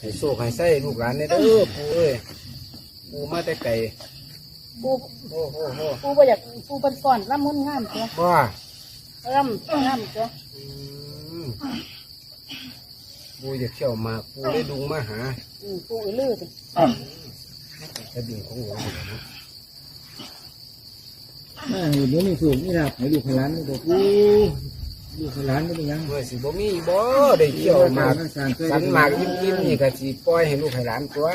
ให้โชคให้ไส้ลูกหลานเนี่ยเด้อปูเอ้ยปูมาแต่ไก่ปูโอ้โหโหปูบ่อยากปูเป็นก่อนร่ำมุนงามตัวว่าร่ำงามตัวอืมปูอยากเที่ยวหมากปูได้ดุงมาหาอืมปูอีลือสิจะดึงของหลวงอยู่นะอ่าเดี๋ยวมีสูงนี่ครับให้ลูกให้หลานนี่บอกกู ลูกให้หลานนี่เป็นยังเมื่อสิบ่มีบ่ได้เที่ยวหมากสร้างเคยสันหมากยิ้มๆนี่ก็สิปล่อยให้ลูกให้หลานตัว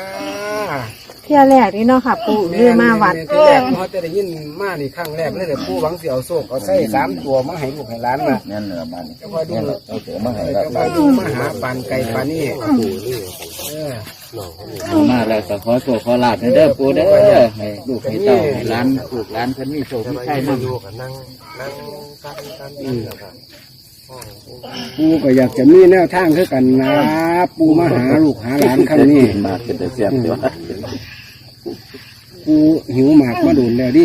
เที่ยวแรกนี่เนาะค่ะปู่ลือมาวัดแที่แรกเขาจะได้ยินมานี่ครั้งแรกเลยแต่ปู่หวังสิเอาโชคเอาไส้สามตัวมาให้ลูกให้หลานน่ะนั่นเหนือบ้านจะคอยดูเอาเสือมาให้จะแล้วคอยดูมาหาปานไก่ปานนี่เออ มาแล้วก็ขอโชคขอลาบให้เด้อปูเด้อให้ลูกให้เต้าให้หลานลูกหลานเพิ่นมีโชคมีชัยนำปูก็อยากจะมีแนวทางคือกันนะปูมาหาลูกหาหลานครั้งนี้มาเป็นแต่เสียบตัวปูหิวหมากมาโดนแล้วดิ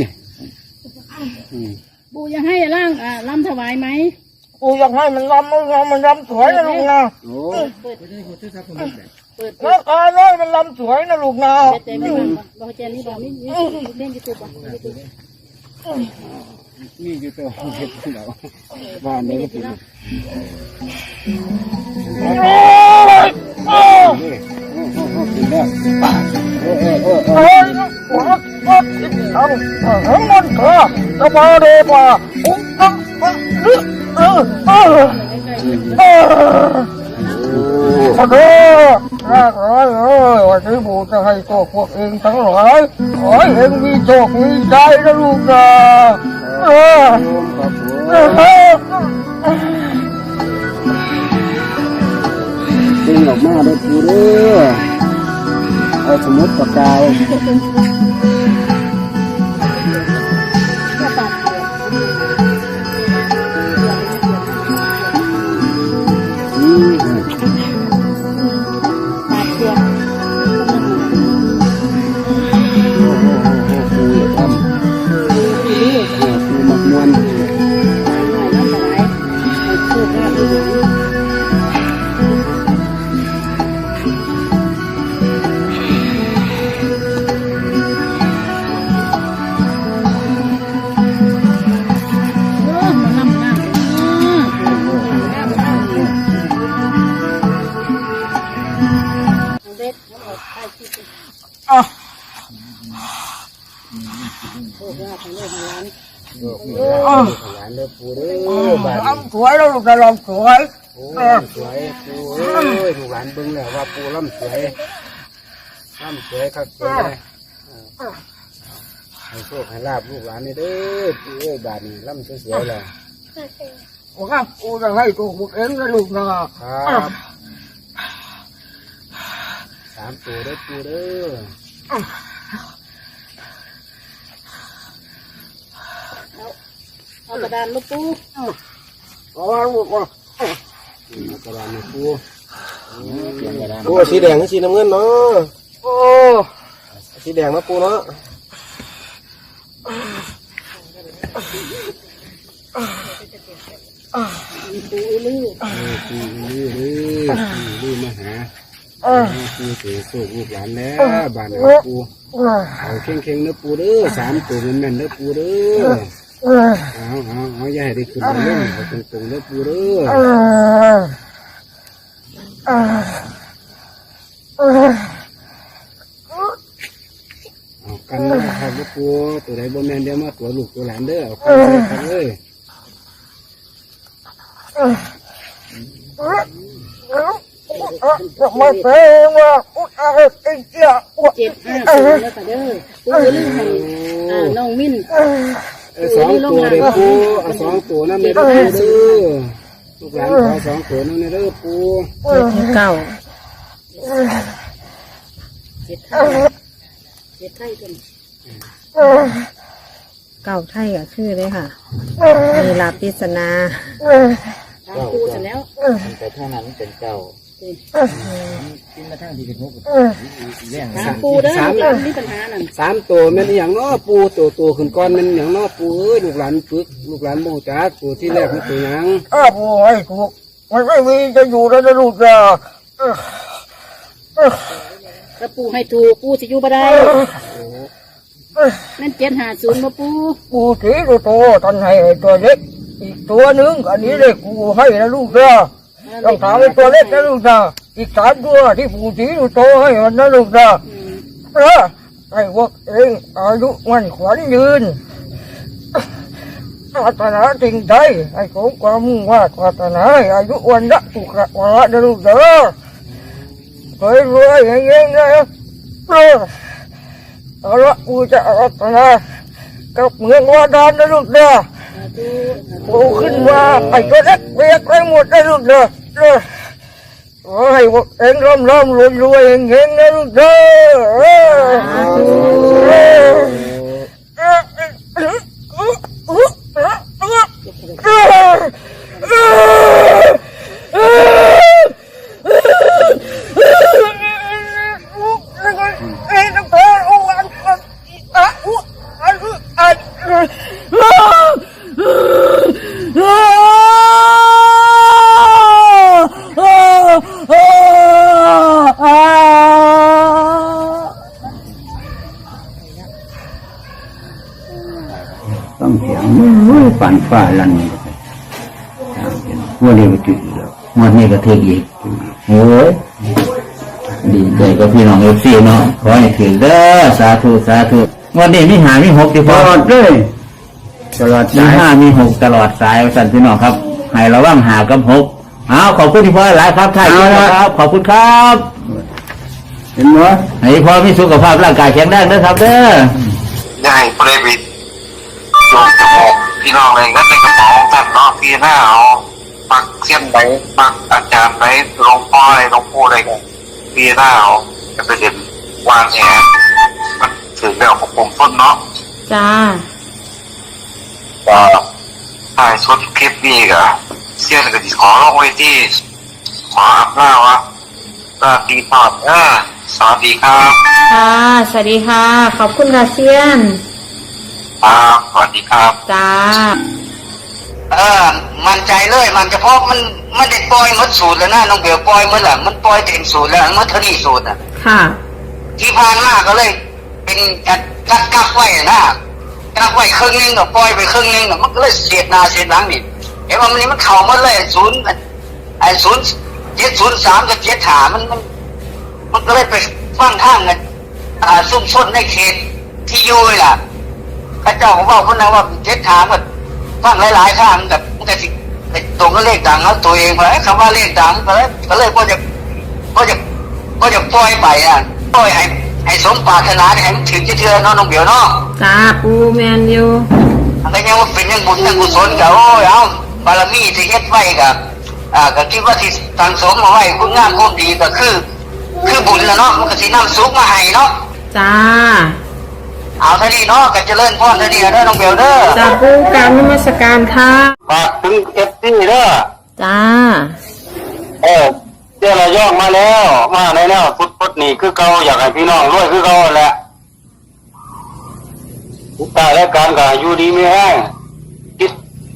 อืมปูยังให้ร่างอ่าร่ำถวายไหมกูอยากให้มันรำมันรำมันรำสวยนะลูกนะโอ้ เปิดเปิดแล้วตาเลยมันรำสวยนะลูกนะเจไม่ฟังบ่เจนี่บ่มีมีเล่นยูทูบบ่ยูทูบนี่อยู่ตัวเห็ดของเราบ้านนี้ก็เป็นเออเออเออเออเออเฮ้ยหัวก็ติดทำเฮ้ยมันเถอะจะมาเดี๋ยวมาอุ้งตั้งเออเออเออ มาเด้อแรกเลยเอ้ยวันนี้ผมจะให้โชคพวกเองทั้งหลายขอให้เองมีโชคมีใจนะลูกนะเออโยมครับผมเออดึงออกมาได้ปูเด้อเอาสมุดปากกา เด็ดทั้งหมดใต้ที่เป็นอะโอ้ยทางโลกทางร้านโยกมีหลานหลานเด้อปูเด้อบาดนี้ลำสวยแล้วลูกนะลสวยโอ้ล่ำสวยปูเอ้ยลูกหลานเบิ่งแล้วว่าปูล่ำสวยล่ำสวยครับสวยเลยเออให้โชคให้ลาบลูกหลานนี่เด้อปูเอ้ยบาดนี้ล่ำสวยๆแล้วผมว่ากูจะให้ตัวพวกเองนะลูกนะครับามตัวเด้อปูเด้อเอากระดานลูกปูเอาละลูกว่านี่มากระดานนี่ปูโอ้สีแดงกับสีน้ำเงินเนาะโอ้สีแดงนะปูเนาะปูลือเออปูนี่เด้อปูนี่มาหา เออปูเสือโชคลูกหลานแล้วบาดนี้ปูเออเอาเข่งๆเด้อปูเด้อสามตัวแม่นๆเด้อปูเด้อเอาเอาเอาอย่าให้ได้ขึ้นมาเล่นเอาตรงๆเด้อปูเด้อเอากันนะครับลูกปูตัวใดบ่แม่นเดี๋ยวมาตัวลูกตัวหลานเด้อเอากันใส่กันเลยจะ มาเพลงว่าอุตส่าห์ไอ้เจ้าเจ็ดห้าศูนย์แล้วก็เด้อปูลือให้อ่าน้องมิ้นสองตัวเด้อปูเอาสองตัวนั่นเด้อปูเด้อลูกหลานขอสองตัวนั่นเด้อปูเก้าเจ็ดไทยเจ็ดไทยเป็นเก้าไทยก็คือเลยค่ะมีลาปิศนาตาปูเสร็จแล้วแต่เท่านั้นเป็นเจ้า กินมาทางที่เป็นหกแย่งตามปูเด้อลูกหลานมีปัญหานั่นสามตัวแม่นอหย่างเนาะปูตัวตัวขึ้นก้อนแม่นอหย่างเนาะปูเอ้ยลูกหลานปึกลูกหลานโมจักตัวที่แรกมันตัวหยังอ้าวโอ้ยถูกมันไม่มีจะอยู่แล้วนะลูกนะถ้าปูให้ถูกปูสิอยู่บ่ได้นั่นเจ็ดหาศูนย์มาปูกูถือตัวโตตอนให้ไอ้ตัวเล็กอีกตัวหนึงอันนี้เลยกูให้นะลูกเด้ อต้องถามไอ้ตัวเล็กนะลูกเด้ออีกสามตัวที่กูถือตัวโตให้มันนะลูกเด้ออืมเออไอ้พวกเองอายุมันขวัญยืนปรารถนาสิ่งใดให้สมความมุ่งว่าปรารถนาให้อายุวันละสุขวาระนะลูกเด้อเคยรวยอย่างเงี้ยนะเออเอาละกูจะปรารถนากับเมืองวาดานนะลูกเด้อสาธุกูขึ้นมาไอ้ตัวเล็กเรียกไปหมดนะลูกเด้อเด้อ โอ้ยพวกเองร่ำร่ำรวยรวยเองเองนะลูกเด้อเออเออ ต้องเสียง มือฝันฝ่าลันวันนี้ก็จุดแล้ววันนี้ก็เทอีกโอ้ยดีใจกับพี่น้องเอฟซีเนาะขอให้ถึงเด้อสาธุสาธุวันนี้มีหามีหกที่พอตลอดเลยตลอดมีห้ามีหกตลอดสายสันพี่น้องครับให้ระวังหากับหกเอาขอบคุณที่พ่อหลายครับท่านครับ ขอบคุณครับเห็นไหมให้พ่อมีสุขภาพร่างกายแข็งแรงนะครับเด้อ ได้บริวิตโยมจมูก พี่น้องเลยก็ในกระเป๋าท่านเนาะพี่หน้าเอาปักเสี้ยนไปปักอาจารย์ไปหลวงพ่ออะไรหลวงปู่อะไรกันพี่หน้าเอาจะไปเด่นวางแหมันถึงแล้วของผมต้นเนาะจ้าก็ถ่ายชุดคลิปนี้กะเสี้ยนก็ขอลงไว้ที่ขออัพหน้าวะก็ตีตอบเออสวัสดีครับ ค่ะ สวัสดีค่ะ ขอบคุณค่ะเซียน ครับสวัสดีครับ จ้า เออ มันใจเลยมันเฉพาะมันมันได้ปล่อยหมดสูตรแล้วนะน้องเบลปล่อยหมดละมันปล่อยเต็มสูตรแล้วมันเท่านี้สูตรอะ ค่ะ ที่ผ่านมาก็เลย เป็นกัดกัดกักไว้นะกักไว้ครึ่งหนึงก็ปล่อยไปครึ่งหนึงก็มันก็เลยเสียดหน้าเสียดหลังนี่เห็นว่ามันนี่มันเข่าหมาเลยศูนย์ไอ้ศูนย์เจ็ดศูนย์สามกับเจ็ดหามันมัน มันก็เลยไปฟังข้างกันอ่าซุ่มซ่นในเขตที่อยู่นี่ล่ะ ข้าเจ้าของว่าคนนั้นว่าเจ็ดหามันฟังหลายๆข้างกับมันก็สิไปตรงก็เลขดังแล้วตัวเองไปคำว่าเลขดังก็เลยก็เลยก็จะก็จะก็จะปล่อยไปอะปล่อยให้ให้สมปรารถนาให้มันถึงจะเทือเนาะน้องเบียวเนาะจ้าปูแมนอยู่อะไรเงี้ยว่าเป็นยังบุญยังกุศลกับโอ้ยเอาบารมีที่เฮ็ดไว้กับอ่าก็คิดว่าที่สังสมมาไว้คุณงามความดีก็คือ คือบุญแล้วเนาะมันก็สินำสุขมาให้เนาะจ้า เอาเท่านี้เนาะก็เจริญพรเท่านี้เด้อน้องเบลเด้อจ้าปูกรารนมัสการค่ะฝากถึงเอฟซีเด้อจ้าเออเจ้าระย่องมาแล้ว มาในแนวพุทธพุทธนี่คือเก่าอยากให้พี่น้องรวยคือเก่าแหละทุกตายและการก็อยู่ดีไม่แห้งคิด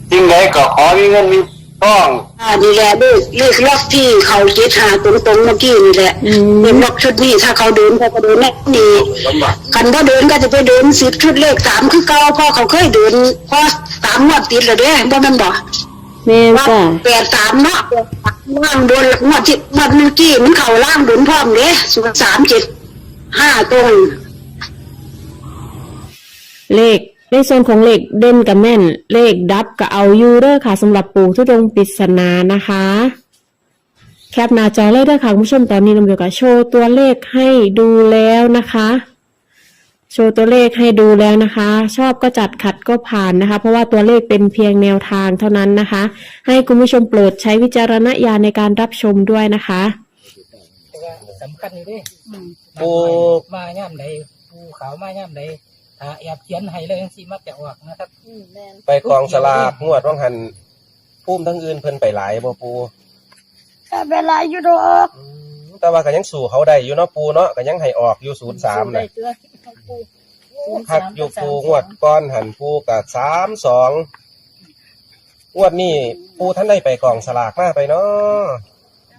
สิ่งใดก็ขอมีเงินมี ทองอ่านี่แหละเลขเลขล็อกที่เขาเจ็ดหาตรงๆเมื่อกี้นี่แหละอืม เป็นล็อกชุดนี้ถ้าเขาเดินเขาก็เดินแน่นี่กันว่าเดินก็จะไปเดินสิบชุดเลขสามคือเก่าเพอเขาเคยเดินพอสามงวดติดแล้วเด้บ่แมันบอกแม่นว่าจ้าแปดสามเนาะล่างโดนงวดที่งวดเมื่อกี้มันเข่าล่างโดนพร้อมเด้ศูนย์สามเจ็ดห้าตรง เลข ในส่วนของเลขเด่นกับแม่น เลขดับกับเอาอยูเด้อค่ะสำหรับปู่ทุดงค์ปริศนานะคะแคปหน้าจอเลยเด้อค่ะคุณผู้ชมตอนนี้น้ำเดียวกับโชว์ตัวเลขให้ดูแล้วนะคะ โชว์ตัวเลขให้ดูแล้วนะคะ ชอบก็จัดขัดก็ผ่านนะคะ เพราะว่าตัวเลขเป็นเพียงแนวทางเท่านั้นนะคะ ให้คุณผู้ชมโปรดใช้วิจารณญาณในการรับชมด้วยนะคะสำคัญอยู่ดิปูมาย่ำใดปูขาวมาย่ำใดถ้าแอบเขียนให้เลยจังสิมักจะออกนะครับ อืมแม่นไปกองสลากงวดว่างหันพุ่มทั้งอื่นเพิ่นไปหลายบ่ปูแต่เวลาอยู่ดอกอืมแต่ว่าก็ยังสู่เขาได้อยู่เนาะปูเนาะก็ยังให้ออกอยู่ศูนย์สามได้นะตัวของปูศูนย์คัสากมอยู่สามปูงวดก้อนหันปูกับสามสองงวดนี้ปูท่านได้ไปกองสลากมาไปเนาะ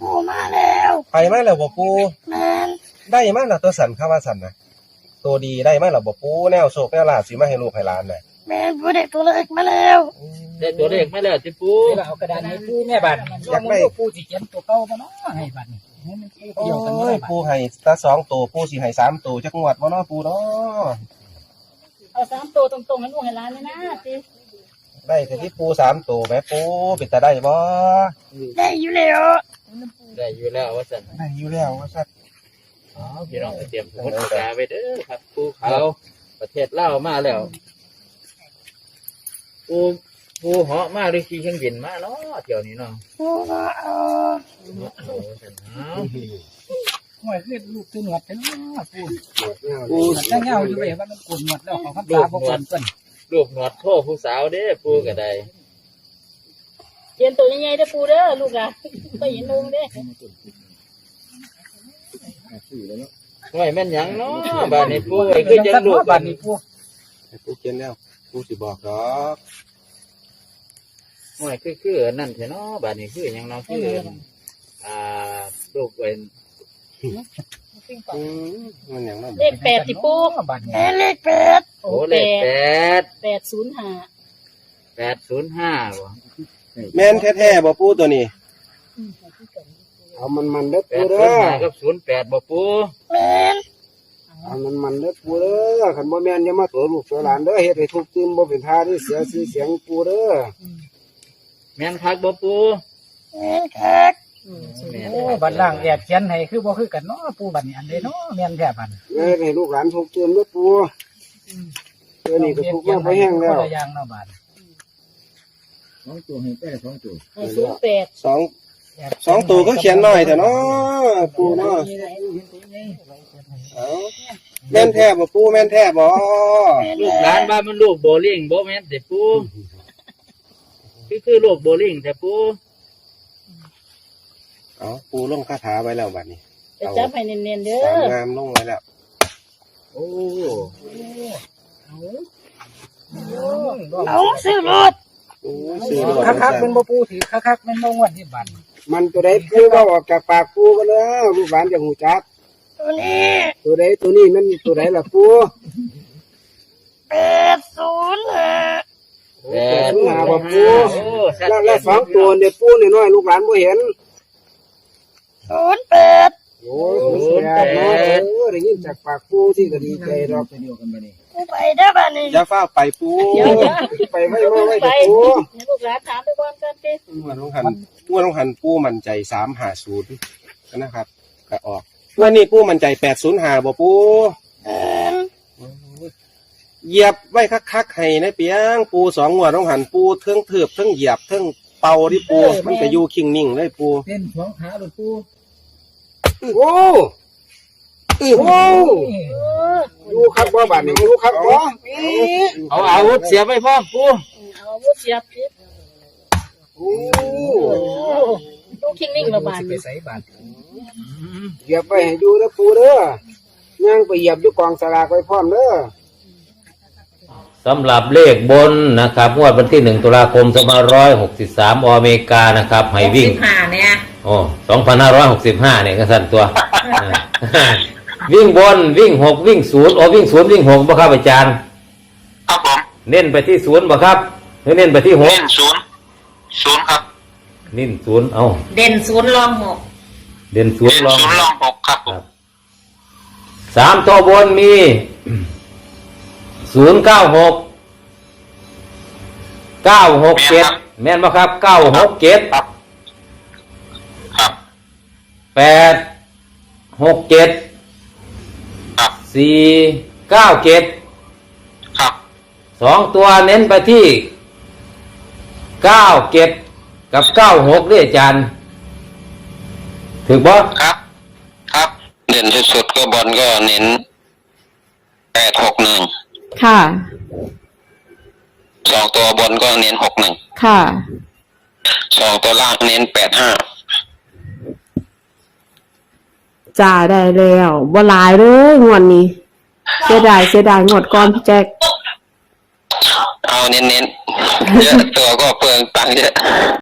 ปูมาแล้ว ไปมาแล้วบ่ปูแม่นได้มาแล้วตัวสันข้าว่าสันนะ ตัวดีได้มาแล้วบ่ปูแนวโศกแนวลาบสิมาให้ลูกให้หลานน่ะได้ตัวเลขมาแล้วที่ปูเอากระดานให้ปูแม่บัตรอยากได้ปูสิเขียนตัวเก่าบ่เนาะให้บัตรนี่ให้มันปูโอ้เกี่ยวกันบ่ยได้บัตรปูให้ตาสองตัวปูสิให้สามตัวจักงวดบ่เนาะปูเนาะเอาสามตัวตรงๆให้ลูกให้หลานเลยนะสิได้แต่ที่ปูสามตัวแม่ปูเป็นตาได้บ่ได้อยู่แล้วว่าสันได้อยู่แล้วว่าสัตว์ อ๋อพี่น้องก็เตรียมสมุดปากกาไปเด้อครับปูเขาประเทศเล่าวมาแล้วปูปูเหาะมาหรือขี่เครื่องบินมาเนาะเที่ยวนี้เนาะปูเหาะเอาสันเอาห่วยคือลูกตัวหนวดกันเนาะปูปูตั้งเงาอยู่เว้ยว่ามันกลนหนวดแล้วเขาคำตาบ่กลนเพิ่นลูกหนวดโทษผู้สาวเด้อปูก็ได้เขียนตัวใหญ่ๆเด้อปูเด้อลูกอะก็เห็นลุงเด้ ห่วยแม่นหยังเนาะบ้านนี้ปูไอ้คือจังลูกบัตรนี่ปูให้ปูเขียนแล้วปูสิบอกดอกห่วยคือคืออันนั่นใช่เนาะบ้านนี้คือหยังเนาะคืออ่าลูกเป็นอืมมันหยังนั่นเลขแปดสิปูบัตรนี่เลขแปดโอ้เลขแปดแปดศูนย์ห้าแปดศูนย์ห้าบ่แม่นแท้ๆบ่ปูตัวนี้ เอามันมันๆเด้อแปปูดศูเด้นย์อห้ากับศูนย์แปดบ่ปูเอามันมันๆเด้อปูเด้อคันบ่แม่นอย่ามาตัวลูกตัวหลานเด้อเฮ็ดให้ทุกข์ตื่นบ่เป็นท่าที่เสียชื่อเสียงปูเด้อแม่นคักบ่ปูโอ้บัตรล่างแอบเขียนให้คือบ่คือกันเนาะปูบัตรนี่อันใดเนาะแม่นแท้บัตรเฮ็ดให้ลูกหลานทุกข์ตื่นเด้อปูเดี๋ยวนี้ก็ทุกข์มากไปแห้งแล้ว คนละอย่างเนาะบัตรให้ศูนย์แปดสอง สองตัวก็เขียนหน่อยแต่เนาะปูเนาะเอาแม่นแท้บ่ปูแม่นแท้บ่ลูกหลานบ้านมันลูกโบลิ่งบ่แม่นแต่ปูคือคือลูกโบลิ่งแต่ปูเอาปูลงคาถาไว้แล้วบัดนี้ไปจับให้เนียนๆเด้สามองามลงไว้แล้วโอ้เอาซื้อรถโอ้ยซื้อรถคักๆเป็นบ่ปูถือคักๆแม่นบ่งวดที่บัตร มันตัวใดปูเว้าออกจากปากปูกันแล้วลูกหลานจะหูจัก ตัวนี้ตัวใดตัวนี้มันตัวใดล่ะปูแปดศูนย์ห้าบ่ปูโอ้ชัดแล้วเจแล้วนสองตัวเนี่ยปูน้อยๆลูกหลานบ่เห็นศูนย์แปด โอ้ยศูนย์แปดเนาะเออได้ยินจากปากปูที่ก็ดีใจดอกอย่าฟ้าวไปปูเดี๋ยวจะไปไว้ไว้ไว้ไปเถอะปูให้ลูกหลานถามไปก่อนกันสิงวดลงหันงวดลงหันปูมั่นใจสามหาศูนย์นะครับก็ออกงวันนี้ปูมั่นใจแปดศูนย์หาบ่ปูเหยียบไว้คักๆให้ในเปียงปูสองงวดลงหันปูเทิงเถือบเทิงเหยียบเทิงเป่าที่ปูมันก็อยู่คิงนิ่งเลยปูเป็นสองขาลูกปู โอ้โอ้ดูครับว่าบ้านนี้ดูครับว่าเอาอาวุธเสียบไปพร้อมปูเอาอาวุธเสียบพิษโอ้ลูกคิงนิ่งระบาดสิไปใส่บัตรเหยียบไปให้ดูนะปูเด้อย่างไปเหยียบอยู่กองสลากไว้พร้อมเด้อ สำหรับเลขบนนะครับงวดวันที่หนึ่งตุลาคมสองพันร้อยหกสิบสามอเมริกานะครับให้วิ่งผ่าเนี่ยโอ้สองพันห้าร้อยหกสิบห้าเนี่ยก็สั่นตัววิ่งบนวิ่งหกวิ่งศูนย์โอ้วิ่งศูนย์วิ่งหกบ่ครับอาจารย์ ครับผมเน้นไปที่ศูนย์บ่ครับหรือเน้นไปที่หกเล่นศูนย์ศูนย์ครับเน้นศูนย์เอาเด่นศูนย์รองหกเด่นศูนเล่ย์นลองศูนย์ลองหกครับผมสามตัวบนมี ศูนย์เก้าหกเก้าหกเจ็ดแม่นบ่ครับเก้าหกเจ็ดครับครับแปดหกเจ็ดครับสี่เก้าเจ็ดครับสองตัวเน้นไปที่เก้าเจ็ดกับเก้าหกด้วยอาจารย์ถึงบ่ครับ ครับ เด่นที่สุดก็บอลก็เน้นแปดหกหนึ่ง ค่ะ สองตัวบนก็เน้นหกหนึ่ง ค่ะ สองตัวล่างเน้นแปดห้าจ่าได้แล้วบ่หลายเลยงวดนี้ เสียดายเสียดายงวดก่อนพี่แจ็คเอาเน้นเน้นๆเยอะตัวก็เปลืองตังค์เยอะ